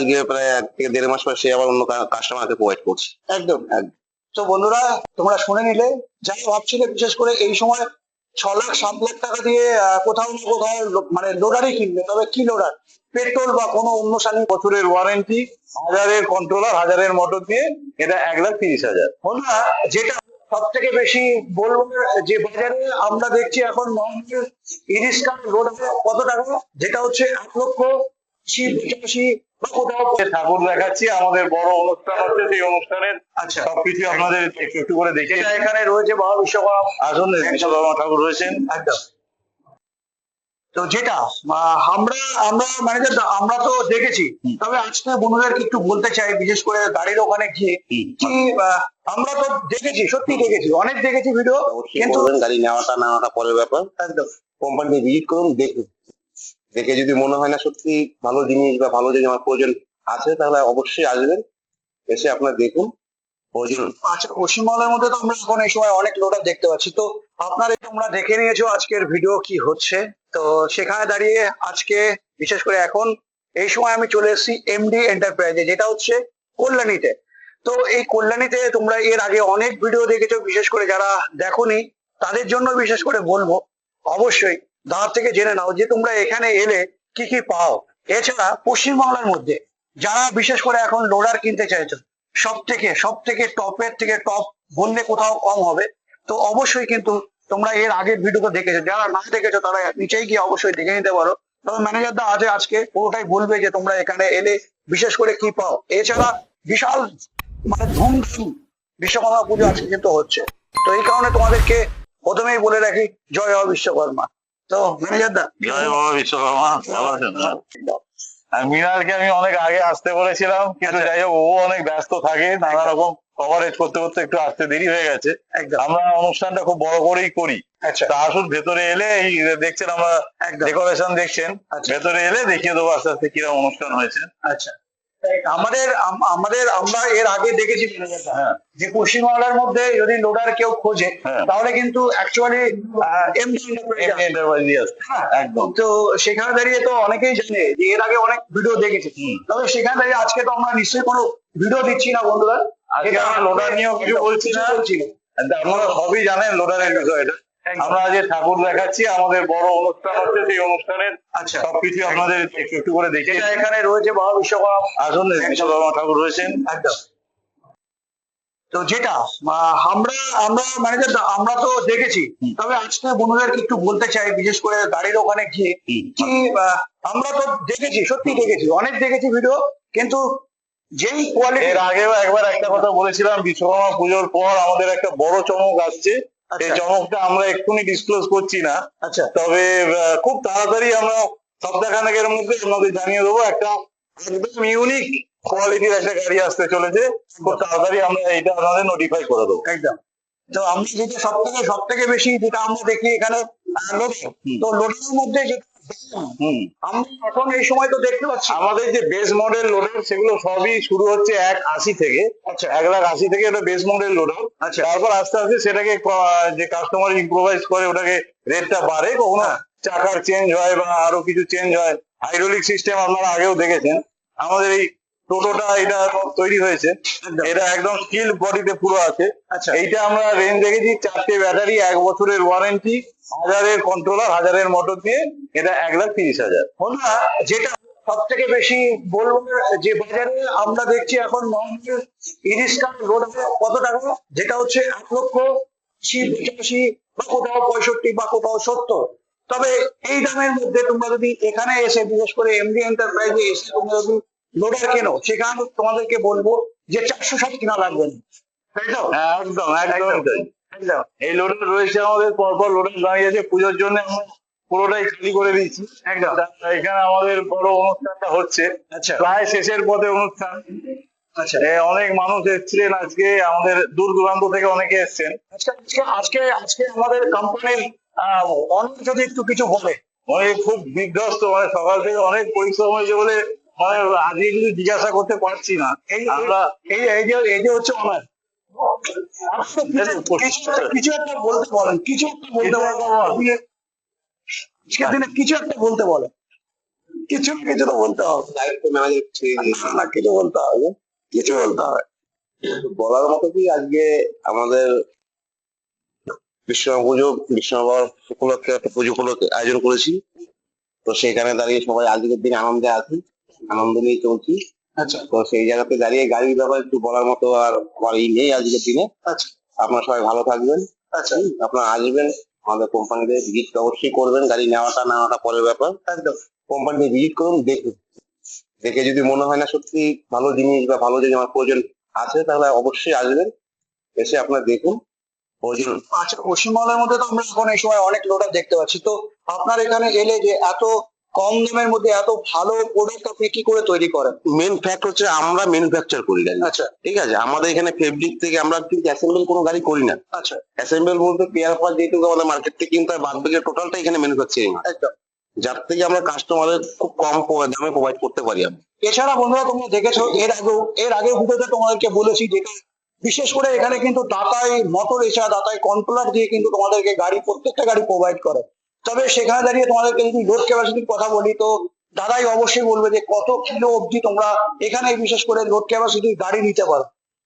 আজকে প্রায় এক থেকে দেড় মাস পর সে আবার অন্য কাস্টমারকে প্রোভাইড করছে। একদম তো বন্ধুরা, তোমরা শুনে নিলে যাই ভাবছিলে বিশেষ করে এই সময় ছ লাখ, সাত লাখ টাকা দিয়ে কোথাও না কোথাও মানে লোডারই কিনবে, তবে কি লোডার পেট্রোল বা কোনো অন্য সানি বছরের ওয়ারেন্টি হাজারের কন্ট্রোলার হাজারের মোটর দিয়ে এটা এক লাখ তিরিশ হাজার। বন্ধুরা, যেটা সব থেকে বেশি বলব, যে বাজারে আমরা দেখছি এখন নর্মাল ইরিস্কার লোড কত টাকা? যেটা হচ্ছে এক লক্ষ পঁচাশি কোথাও ঠাকুর দেখাচ্ছি আমাদের বড় অনুষ্ঠান হচ্ছে সেই অনুষ্ঠানের আচ্ছা। সবকিছু আপনাদের একটু একটু করে দেখে এখানে রয়েছে বাবা বিশ্বকর্মা আসুন বিশ্বকর্মা ঠাকুর রয়েছেন। একদম। তো যেটা আমরা আমরা ম্যানেজার আমরা তো দেখেছি তবে আজকে বন্ধুদেরকে একটু বলতে চাই বিশেষ করে গাড়ির ওখানে গিয়ে কি আমরা তো দেখেছি সত্যি দেখেছি অনেক দেখেছি ভিডিও কিন্তু গাড়ি নেওয়াটা নেওয়াটা পরের ব্যাপার। একদম। কোম্পানিতে ভিজিট করুন দেখুন। দেখে যদি মনে হয় না সত্যি ভালো জিনিস বা ভালো জিনিস আমার প্রয়োজন আছে, তাহলে অবশ্যই আসবেন। এসে আপনার দেখুন। আচ্ছা পশ্চিমবাংলার মধ্যে তো আমরা এখন এই সময় অনেক লোডার দেখতে পাচ্ছি। তো আপনারা তোমরা দেখে নিয়েছো আজকের ভিডিও কি হচ্ছে। তো সেখানে দাঁড়িয়ে আজকে বিশেষ করে এখন এই সময় আমি চলে এসেছি এমডি এন্টারপ্রাইজে যেটা হচ্ছে কল্যাণীতে। তো এই কল্যাণীতে তোমরা এর আগে অনেক ভিডিও দেখেছ, বিশেষ করে যারা দেখোনি, তাদের জন্য বিশেষ করে বলব, অবশ্যই দাঁড় থেকে জেনে নাও যে তোমরা এখানে এলে কি কি পাও। এছাড়া পশ্চিমবাংলার মধ্যে যারা বিশেষ করে এখন লোডার কিনতে চাইছো সব থেকে সব থেকে টপের থেকে টপ বললে কোথাও কম হবে। তো অবশ্যই কিন্তু তোমরা এর আগের ভিডিও তো দেখেছ, যারা না দেখেছ তারা নিচেই গিয়ে অবশ্যই দেখে নিতে পারো। তবে ম্যানেজার দা আছে আজকে পুরোটাই বলবে যে তোমরা এখানে এলে বিশেষ করে কি পাও। এছাড়া বিশাল মানে ধুমধাম বিশ্বকর্মা পুজো আজকে কিন্তু হচ্ছে। তো এই কারণে তোমাদেরকে প্রথমেই বলে রাখি, জয় হও বিশ্বকর্মা তো ম্যানেজার দা জয় বাবা বিশ্বকর্মা ভালো আছেন? না? আমি অনেক আগে আসতে বলেছিলাম কিন্তু যাই হোক ও অনেক ব্যস্ত থাকে নানা রকম কভারেজ করতে করতে একটু আসতে দেরি হয়ে গেছে। আমরা অনুষ্ঠানটা খুব বড় করেই করি। আচ্ছা। তা আসুন ভেতরে এলে এই দেখছেন আমরা ডেকোরেশন দেখছেন আচ্ছা। ভেতরে এলে দেখিয়ে দেবো আস্তে আস্তে কীরকম অনুষ্ঠান হয়েছে। আচ্ছা। আমাদের আমাদের আমরা এর আগে দেখেছি হ্যাঁ। যে পশ্চিমবাংলার মধ্যে যদি লোডার কেউ খোঁজে হ্যাঁ। তাহলে কিন্তু অ্যাকচুয়ালি। একদম। তো সেখানে দাঁড়িয়ে তো অনেকেই জানে যে এর আগে অনেক ভিডিও দেখেছি। তবে সেখানে দাঁড়িয়ে আজকে তো আমরা নিশ্চয়ই কোনো ভিডিও দিচ্ছি না বন্ধুরা। আজকে আমরা লোডার নিয়েও কিছু বলছি না। আপনারা সবই জানেন লোডারের বিষয়টা। আমরা আজ ঠাকুর দেখাচ্ছি আমাদের বড় অনুষ্ঠান হচ্ছে সেই অনুষ্ঠানের আচ্ছা। সবকিছু আপনাদের একটু একটু করে দেখে এখানে রয়েছে বাবা বিশ্বকর্মা আসুন বিশ্বকর্মা ঠাকুর রয়েছেন। একদম। তো যেটা আমরা আমরা ম্যানেজার আমরা তো দেখেছি। তবে আজকে বন্ধুদেরকে একটু বলতে চাই বিশেষ করে গাড়ির ওখানে গিয়ে কি আমরা তো দেখেছি সত্যি দেখেছি অনেক দেখেছি ভিডিও কিন্তু যেই কোয়ালিটি এর আগেও একবার একটা কথা বলেছিলাম বিশ্বকর্মা পুজোর পর আমাদের একটা বড় চমক আসছে। এই চমকটা আমরা এক্ষুনি ডিসক্লোজ করছি না। আচ্ছা। তবে খুব তাড়াতাড়ি আমরা সপ্তাহখানেকের মধ্যে আপনাদের জানিয়ে দেবো একটা একদম ইউনিক কোয়ালিটির একটা গাড়ি আসতে চলেছে। খুব তাড়াতাড়ি আমরা এটা আপনাদের নোটিফাই করে দেবো। একদম। তো আমরা যেটা সব থেকে সব থেকে বেশি যেটা আমরা দেখি এখানে লোডিং তো তো এর মধ্যে যেটা এখন এই সময় তো দেখতে পাচ্ছি। আমাদের যে বেস মডেল লোডার সেগুলো সবই শুরু হচ্ছে এক আশি থেকে। আচ্ছা। এক লাখ আশি থেকে এটা বেস মডেল লোডার আচ্ছা। তারপর আস্তে আস্তে সেটাকে যে কাস্টমার ইম্প্রোভাইজ করে ওটাকে রেটটা বাড়ে। কখনো হ্যাঁ। চাকার চেঞ্জ হয় বা আরও কিছু চেঞ্জ হয়। হাইড্রোলিক সিস্টেম আপনারা আগেও দেখেছেন। আমাদের এই টোটোটা এটা তৈরি হয়েছে। এটা একদম স্টিল বডিতে পুরো আছে। আচ্ছা। এইটা আমরা রেঞ্জ দেখেছি চারটে ব্যাটারি এক বছরের ওয়ারেন্টি হাজারের কন্ট্রোলার হাজারের মোটর দিয়ে এটা এক লাখ তিরিশ হাজার। বন্ধুরা যেটা সব থেকে বেশি বলব যে বাজারে আমরা দেখছি এখন নর্মাল লোড কত টাকা? যেটা হচ্ছে এক লক্ষ আশি পঁচাশি বা কোথাও পঁয়ষট্টি বা কোথাও সত্তর। তবে এই দামের মধ্যে তোমরা যদি এখানে এসে বিশেষ করে এমডি এন্টারপ্রাইজে এসে তোমরা যদি লোডার কেনো? সেখানে তোমাদেরকে বলব যে চারশো ষাট কিনা লাগবে। না তাই তো একদম একদম। এই লোডার রয়েছে আমাদের পরপর লোডার দাঁড়িয়ে আছে পুজোর জন্য আমরা পুরোটাই খালি করে দিয়েছি একদম। এখানে আমাদের বড় অনুষ্ঠানটা হচ্ছে। আচ্ছা। প্রায় শেষের পথে অনুষ্ঠান। আচ্ছা। অনেক মানুষ এসেছিলেন আজকে। আমাদের দূর দূরান্ত থেকে অনেকে এসেছেন। আজকে আজকে আজকে আমাদের কোম্পানির অনেক যদি একটু কিছু বলে। অনেক খুব বিধ্বস্ত মানে সকাল থেকে অনেক পরিশ্রম হয়েছে বলে আজকে কিছু জিজ্ঞাসা করতে পারছি না। এই আমরা এই এই যে এই যে হচ্ছে আমার কিছু একটা বলতে বলেন কিছু একটা বলতে বলেন। আজকের দিনে কিছু একটা বলতে বলেন। কিছু কিছু তো বলতে হবে। না, না কিছু বলতে হবে। কিছু বলতে হবে। বলার মতো কি আজকে আমাদের বিশ্বকর্মা পুজো বিশ্বকর্মা উপলক্ষে একটা পুজো উপলক্ষে আয়োজন করেছি। তো সেখানে দাঁড়িয়ে সবাই আজকের দিনে আনন্দে আছি। আনন্দ নিয়ে চলছি। আচ্ছা। তো সেই জায়গাতে দাঁড়িয়ে গাড়ির ব্যাপারে একটু বলার মতো আর আমার ই নেই আজকের দিনে। আচ্ছা। আপনারা সবাই ভালো থাকবেন। আচ্ছা। আপনারা আসবেন। আমাদের কোম্পানিতে ভিজিট অবশ্যই করবেন। গাড়ি নেওয়াটা নেওয়াটা পরের ব্যাপার। একদম। কোম্পানিতে ভিজিট করুন দেখুন। দেখে যদি মনে হয় না সত্যি ভালো জিনিস বা ভালো জিনিস আমার প্রয়োজন আছে তাহলে অবশ্যই আসবেন। এসে আপনারা দেখুন। প্রয়োজন। আচ্ছা পশ্চিমবঙ্গের মধ্যে তো আমরা এখন এই সময় অনেক লোডার দেখতে পাচ্ছি। তো আপনার এখানে এলে যে এত কম দামের মধ্যে এত ভালো প্রোডাক্ট আপনি কি করে তৈরি করেন? মেন ফ্যাক্ট হচ্ছে আমরা ম্যানুফ্যাকচার করি গাড়ি। আচ্ছা। ঠিক আছে? আমাদের এখানে ফেব্রিক থেকে আমরা কিন্তু অ্যাসেম্বল কোনো গাড়ি করি না। আচ্ছা। অ্যাসেম্বল বলতে পেয়ার পার যেটুকু আমাদের মার্কেট থেকে কিন্তু বাদ বাকি টোটালটা এখানে ম্যানুফ্যাকচারিং একদম। যার থেকে আমরা কাস্টমারের খুব কম দামে প্রোভাইড করতে পারি আমরা। এছাড়া বন্ধুরা তোমরা দেখেছ এর আগেও এর আগের ভিডিওতে তোমাদেরকে বলেছি যেটা বিশেষ করে এখানে কিন্তু দাতাই মোটর এছাড়া দাতাই কন্ট্রোলার দিয়ে কিন্তু তোমাদেরকে গাড়ি প্রত্যেকটা গাড়ি প্রোভাইড করে। তবে সেখানে দাঁড়িয়ে তোমাদেরকে যদি লোড ক্যাপাসিটির কথা বলি তো দাদাই অবশ্যই বলবে যে কত কিলো অবধি তোমরা এখানে বিশেষ করে লোড ক্যাপাসিটির গাড়ি নিতে পারো।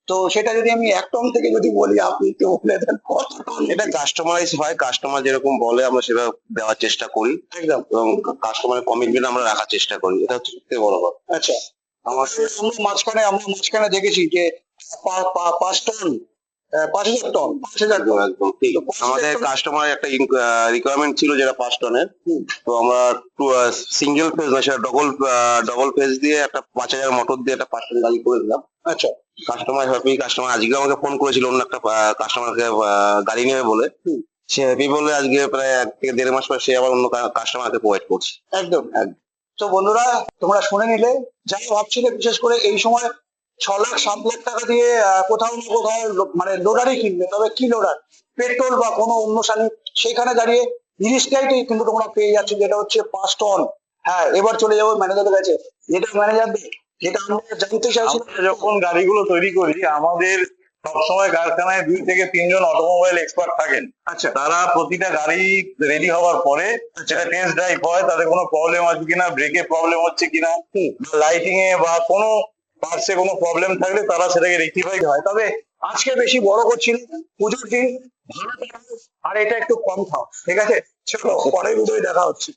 তো সেটা যদি আমি এক টন থেকে যদি বলি আপনি একটু বলে দেন কত টন এটা কাস্টমারাইজ হয় কাস্টমার যেরকম বলে আমরা সেভাবে দেওয়ার চেষ্টা করি। একদম। এবং কাস্টমারের কমিটমেন্ট আমরা রাখার চেষ্টা করি। এটা হচ্ছে সবথেকে বড় কথা। আচ্ছা। আমার মাঝখানে আমরা মাঝখানে দেখেছি যে পাঁচ টন পাঁচ হাজার টন পাঁচ হাজার টন একদম ঠিক। আমাদের কাস্টমার একটা রিকোয়ারমেন্ট ছিল যেটা পাঁচ টনের। তো আমরা সিঙ্গেল ফেজ না সেটা ডবল ডবল ফেজ দিয়ে একটা পাঁচ হাজার মোটর দিয়ে একটা পাঁচ টন গাড়ি করে দিলাম। আচ্ছা। কাস্টমার হ্যাপি কাস্টমার আজকে আমাকে ফোন করেছিল অন্য একটা কাস্টমারকে গাড়ি নেবে বলে। সে হ্যাপি বলে আজকে প্রায় এক থেকে দেড় মাস পর সে আবার অন্য কাস্টমারকে প্রোভাইড করছে। একদম। একদম। তো বন্ধুরা তোমরা শুনে নিলে। যাই ভাবছিলে বিশেষ করে এই সময় ছ লাখ সাত লাখ টাকা দিয়ে কোথাও না কোথাও মানে লোডারই কিনবে তবে কি লোডার পেট্রোল বা কোনো অন্য সানি সেখানে দাঁড়িয়ে জিনিসটাই কিন্তু তোমরা পেয়ে যাচ্ছ যেটা হচ্ছে পাঁচ টন। হ্যাঁ এবার চলে যাব ম্যানেজারের কাছে। যেটা ম্যানেজারদের যেটা আমরা জানতে চাইছি যখন গাড়িগুলো তৈরি করি আমাদের সবসময় কারখানায় দুই থেকে তিনজন অটোমোবাইল এক্সপার্ট থাকেন। আচ্ছা। তারা প্রতিটা গাড়ি রেডি হওয়ার পরে সেটা টেস্ট ড্রাইভ হয় তাদের কোনো প্রবলেম আছে কিনা ব্রেকে প্রবলেম হচ্ছে কিনা লাইটিং এ বা কোনো পার্টসে কোনো প্রবলেম থাকলে তারা সেটাকে রেক্টিফাই হয়। তবে আজকে বেশি বড় করছি পুজোর দিন ভালো আর এটা একটু কম খাও। ঠিক আছে? চলো পরের ভিডিও দেখা হচ্ছে।